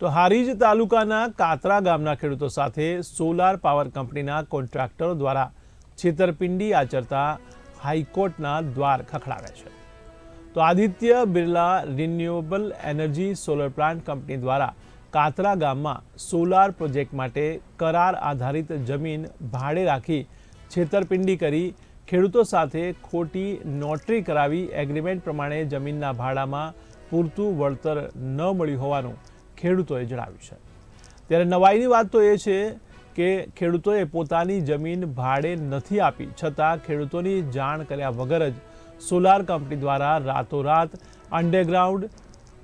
તો હારીજ તાલુકાના કાતરા ગામના ખેડૂતો સાથે સોલાર પાવર કંપનીના કોન્ટ્રાક્ટરો દ્વારા છેતરપિંડી આચરતા હાઈકોર્ટના દ્વાર ખખડાવ્યા છે. તો Aditya Birla renewable energy solar plant company દ્વારા કાતરા ગામમાં સોલાર પ્રોજેક્ટ માટે કરાર આધારિત જમીન ભાડે રાખી છેતરપિંડી કરી ખેડૂતો સાથે ખોટી નોટરી કરાવી એગ્રીમેન્ટ પ્રમાણે જમીનના ભાડામાં પૂરતું વળતર ન મળ્યું હોવાનું ખેડૂતોએ જણાવ્યું છે. ત્યારે નવાઈની વાત તો એ છે કે ખેડૂતોએ પોતાની જમીન ભાડે નથી આપી, છતાં ખેડૂતોની જાણ કર્યા વગર જ સોલાર કંપની દ્વારા રાતોરાત અંડરગ્રાઉન્ડ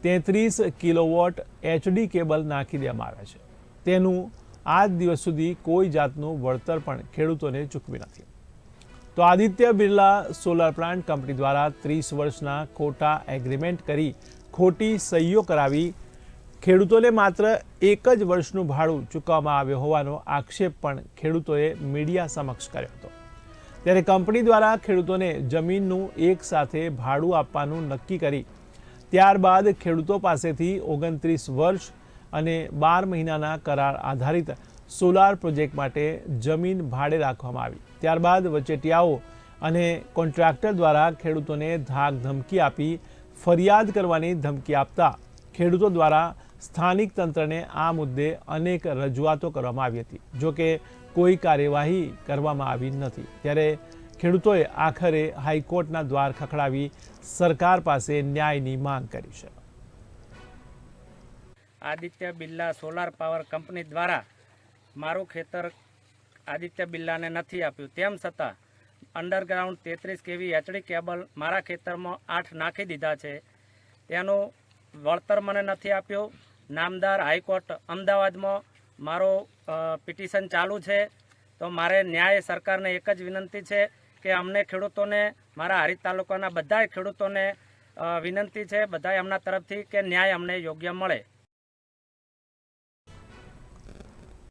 તેત્રીસ કિલોવોટ એચડી કેબલ નાખી દેવામાં આવ્યા છે. તેનું આજ દિવસ સુધી કોઈ જાતનું વળતર પણ ખેડૂતોને ચૂકવી નથી. તો Aditya Birla solar plant company દ્વારા ત્રીસ વર્ષના ખોટા એગ્રીમેન્ટ કરી ખોટી સહીઓ કરાવી ખેડૂતોને માત્ર એક જ વર્ષનું ભાડું ચૂકવવામાં આવ્યું હોવાનો આક્ષેપ પણ ખેડૂતોએ મીડિયા સમક્ષ કર્યો હતો. ત્યારે કંપની દ્વારા ખેડૂતોને જમીનનું એક સાથે ભાડું આપવાનું નક્કી કરી ત્યારબાદ ખેડૂતો પાસેથી ઓગણત્રીસ વર્ષ અને બાર મહિનાના કરાર આધારિત સોલાર પ્રોજેક્ટ માટે જમીન ભાડે રાખવામાં આવી. ત્યારબાદ વચેટિયાઓ અને કોન્ટ્રાક્ટર દ્વારા ખેડૂતોને ધાક ધમકી આપી ફરિયાદ કરવાની ધમકી આપતા ખેડૂતો દ્વારા સ્થાનિક તંત્રને આ મુદ્દે અનેક રજૂઆતો કરવામાં આવી હતી જોકે કોઈ કાર્યવાહી કરવામાં આવી નથી. ત્યારે ખેડૂતોએ આખરે હાઈકોર્ટના દ્વાર ખખડાવી સરકાર પાસે ન્યાયની માંગ કરી છે. Aditya Birla solar power company દ્વારા મારું ખેતર આદિત્ય બિરલાને નથી આપ્યું. તેમ છતાં અંડરગ્રાઉન્ડ તેત્રીસ કેવી એચડી કેબલ મારા ખેતરમાં આઠ નાખી દીધા છે. તેનું વળતર મને નથી આપ્યું. નામદાર હાઈકોર્ટ અમદાવાદમાં મારો પિટિશન ચાલુ છે. તો મારે ન્યાય સરકારને એક જ વિનંતી છે કે અમને ખેડૂતોને, મારા હારીજ તાલુકાના બધા ખેડૂતોને વિનંતી છે બધા એમના તરફથી કે ન્યાય અમને યોગ્ય મળે.